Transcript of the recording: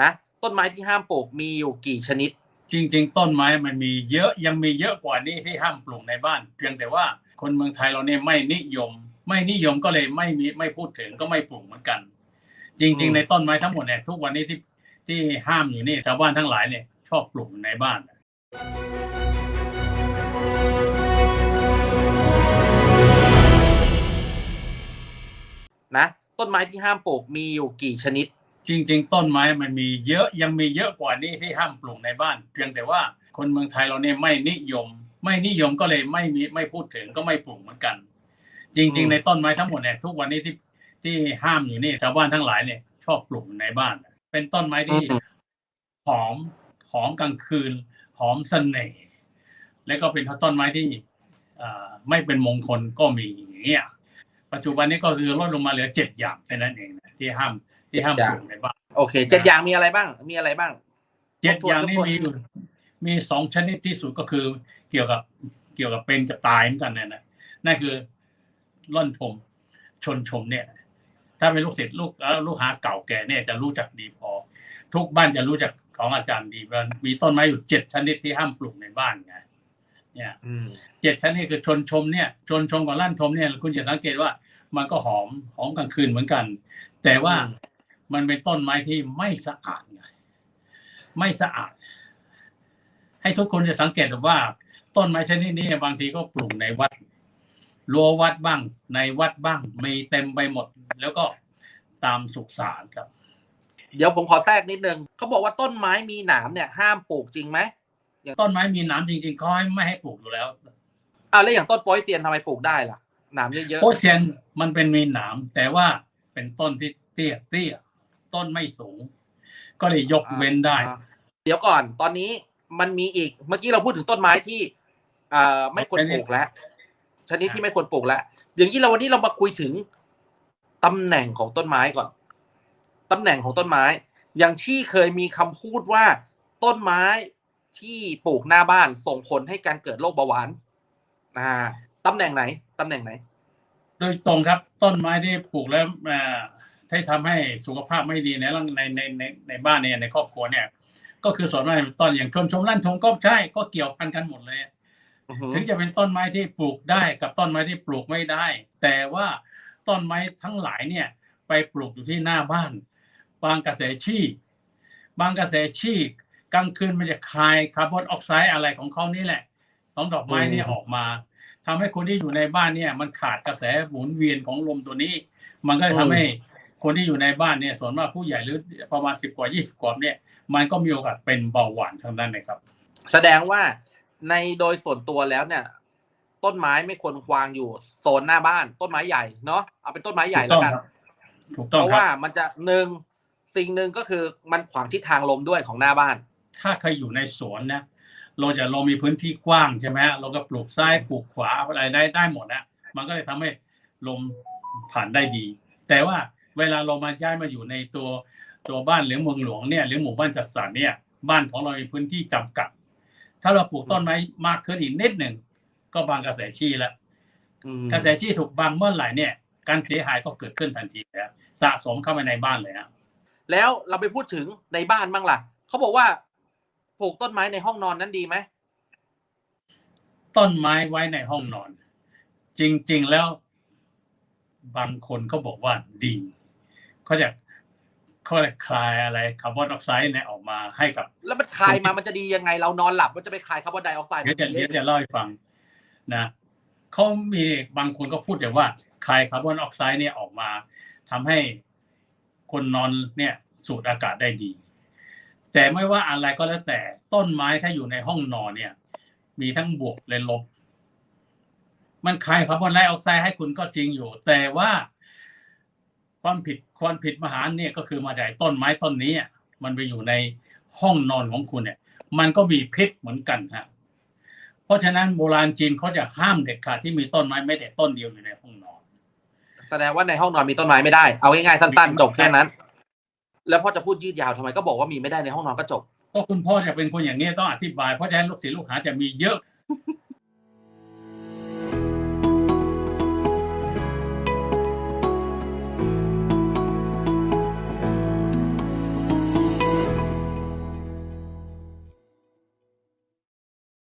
นะ ต้นไม้ที่ห้ามปลูกมีอยู่กี่ชนิด จริง ๆ ต้นไม้มันมีเยอะยังมีเยอะกว่านี้ที่ห้ามปลูกในบ้าน เพียงแต่ว่าคนเมืองไทยเราเนี่ยไม่นิยม ไม่นิยมก็เลยไม่มีไม่พูดถึงก็ไม่ปลูกเหมือนกันจอืริงมๆในต้นไม้ทั้งหมดเนี่ยทุกวันนี้ที่ที่ห้ามอยู่นี่ชาวบ้านทั้งหลายเนี่ยชอบปลูกในบ้านนะต้นไม้ที่ห้ามปลูกมีอยู่กี่ชนิด จริง ๆ ต้นไม้มันมีเยอะยังมีเยอะกว่านี้ที่ห้ามปลูกในบ้าน เพียงแต่ว่าคนเมืองไทยเราเนี่ยไม่นิยม ไม่นิยมก็เลยไม่มีไม่พูดถึงก็ไม่ปลูกเหมือนกัน จริง ๆ ในต้นไม้ทั้งหมดเนี่ยทุกวันนี้ที่ที่ห้ามอยู่นี่ชาวบ้านทั้งหลายเนี่ย ชอบปลูกในบ้าน เป็นต้นไม้ที่หอมหอมกลางคืน หอมเสน่ห์และก็เป็นต้นไม้ที่ไม่เป็นมงคลก็มีอย่างเงี้ยปัจจุบันนี้ก็คือลดลงมาเหลือเจ็ดอย่างแค่นั้นเองที่ห้าม ที่ห้ามปลูกในบ้านโอเคเจ็ดอย่างมีอะไรบ้าง มีอะไรบ้างเจ็ดทบทวนอย่างนี้ทบทวนมีอยู่มีสองชนิดที่สุดก็คือเกี่ยวกับเกี่ยวกับเป็นจะตายเหมือนกันเนี่ยนะนั่นคือล่อนชมชนชมเนี่ย ถ้าเป็นลูกศิษย์ลูกเอ่อลูกหาเก่าแก่เนี่ยจะรู้จักดีพอ ทุกบ้านจะรู้จักของอาจารย์ดีว่ามีต้นไม้อยู่เจ็ดชนิดที่ห้ามปลูกในบ้านไงเนี่ยอืมเจ็ดชนิดคือชนชมเนี่ย ชนชมกับลั่นชมเนี่ย คุณจะสังเกตว่ามันก็หอมหอมกลางคืนเหมือนกัน แต่ว่าอื มมันเป็นต้นไม้ที่ไม่สะอาดไงไม่สะอาด ให้ทุกคนจะสังเกตว่า ต้นไม้ชนิดนี้บางทีก็ปลูกในวัดรั้ววัดบ้าง ในวัดบ้าง มีเต็มไปหมด แล้วก็ตามสุสานครับ เดี๋ยวผมขอแทรกนิดนึงเขาบอกว่าต้นไม้มีหนามเนี่ย ห้ามปลูกจริงไหมต้นไม้มีหน้ำจริงๆเขาให้ไม่ให้ปลูกอยู่แล้วอ่าแล้วอย่างต้นโป๊ยเซียนทำไมปลูกได้ล่ะหนามเยอะโพเซียนมันเป็นมีหนามแต่ว่าเป็นต้นที่เตี้ยเตี้ย ต้นไม่สูง ก็เลยยกๆเว้นได้อ่าเดี๋ยวก่อนตอนนี้มันมีอีกเมื่อกี้เราพูดถึงต้นไม้ที่อ่าไม่ควรปลูกแล้วชนิดที่ไม่ควรปลูกแล้วอย่างนี้เราวันนี้เรามาคุยถึงตำแหน่งของต้นไม้ก่อนตำแหน่งของต้นไม้ อย่างที่เคยมีคำพูดว่าต้นไม้ที่ปลูกหน้าบ้านส่งผลให้การเกิดโรคเบาหวานอ่าตำแหน่งไหนตำแหน่งไหน โดยตรงครับ ต้นไม้ที่ปลูกแล้วอ่า ที่ทำให้สุขภาพไม่ดีในร่างในในในในบ้านเนี่ยในครอบครัวเนี่ย ก็คือส่วนมากเป็นต้นอย่างชมชมลั่นชมก็ใช่ก็เกี่ยวพันกันหมดเลยอือหือถึงจะเป็นต้นไม้ที่ปลูกได้กับต้นไม้ที่ปลูกไม่ได้ แต่ว่าต้นไม้ทั้งหลายเนี่ย ไปปลูกอยู่ที่หน้าบ้าน บางกระแสชีบางกระแสชีกลางคืนมันจะคายคาร์บอนออกไซด์อะไรของเขานี่แหละของดอกไม้เนี่ยออกมาทำให้คนที่อยู่ในบ้านเนี่ย มันขาดกระแสหมุนเวียนของลมตัวนี้ มันก็เลยทำให้ คนที่อยู่ในบ้านเนี่ยส่วนมากผู้ใหญ่หรือประมาณสิบกว่ายี่สิบกว่าเนี่ย มันก็มีโอกาสเป็นเบาหวานทั้งนั้นเลยครับ แสดงว่าในโดยส่วนตัวแล้วเนี่ย ต้นไม้ไม่ควรวางอยู่โซนหน้าบ้าน ต้นไม้ใหญ่เนาะเอาเป็นต้นไม้ใหญ่แล้วกันถูกเพต้องราะครัว่าบมันจะหนึ่งสิ่งหนึ่งก็คือมันขวางทิศทางลมด้วยของหน้าบ้าน ถ้าใครอยู่ในสวนนะเราจะเรามีพื้นที่กว้างใช่ไหมฮะเราก็ปลูกซ้ายปลูกขวาอะไรได้ได้หมดนะมันก็เลยทำให้ลมผ่านได้ดี แต่ว่า เวลาเรามาย้ายมาอยู่ในตัวตัวบ้านหรือเมืองหลวงเนี่ยหรือหมู่บ้านจัดสรรเนี่ยบ้านของเรามีพื้นที่จำกัด ถ้าเราปลูกต้นไม้มากขึ้นอีกนิดหนึ่งก็บางกระแสชีแล้วอืมกระแสชีถูกบังเมื่อไหร่เนี่ย การเสียหายก็เกิดขึ้นทันทีแล้วสะสมเข้ามาในบ้านเลยฮะแล้วเราไปพูดถึงในบ้านบ้างล่ะเขาบอกว่าปลูกต้นไม้ในห้องนอนนั้นดีไหมต้นไม้ไว้ในห้องนอน จริง ๆแล้ว บางคนเขาบอกว่าดี เขาจะเขาจะคลายอะไรคาร์บอนออกไซด์เนี่ยออกมาให้กับ แล้วมันคลายมามันจะดียังไงเรานอนหลับมันจะไปคลายคาร์บอนไดออกไซด์เดี๋ยวจะมันดีเดี๋ยวจะเล่าให้ฟังนะเขามีบางคนก็พูดแต่ว่าคลายคาร์บอนออกไซด์เนี่ยออกมาทำให้คนนอนเนี่ยสูดอากาศได้ดี แต่ไม่ว่าอะไรก็แล้วแต่ต้นไม้ถ้าอยู่ในห้องนอนเนี่ย มีทั้งบวกและลบ มันคลายคาร์บอนไดออกไซด์ให้คุณก็จริงอยู่ แต่ว่า ความผิดความผิดมหาเนี่ยก็คือมาจากต้นไม้ต้นนี้อะมันไปอยู่ในห้องนอนของคุณเนี่ย มันก็มีพิษเหมือนกันฮะเพราะฉะนั้นโบราณจีนเขาจะห้ามเด็ดขาดที่มีต้นไม้ไม่แต่ต้นเดียวอยู่ในห้องนอน แสดงว่าในห้องนอนมีต้นไม้ไม่ได้ เอาง่ายๆสั้นๆจบแค่นั้น แล้วพ่อจะพูดยืดยาวทำไมก็บอกว่ามีไม่ได้ในห้องนอนก็จบก็คุณพ่อจะเป็นคนอย่างนี้ต้องอธิบายเพราะฉะนั้นลูกศิษย์ลูกหาจะมีเยอะ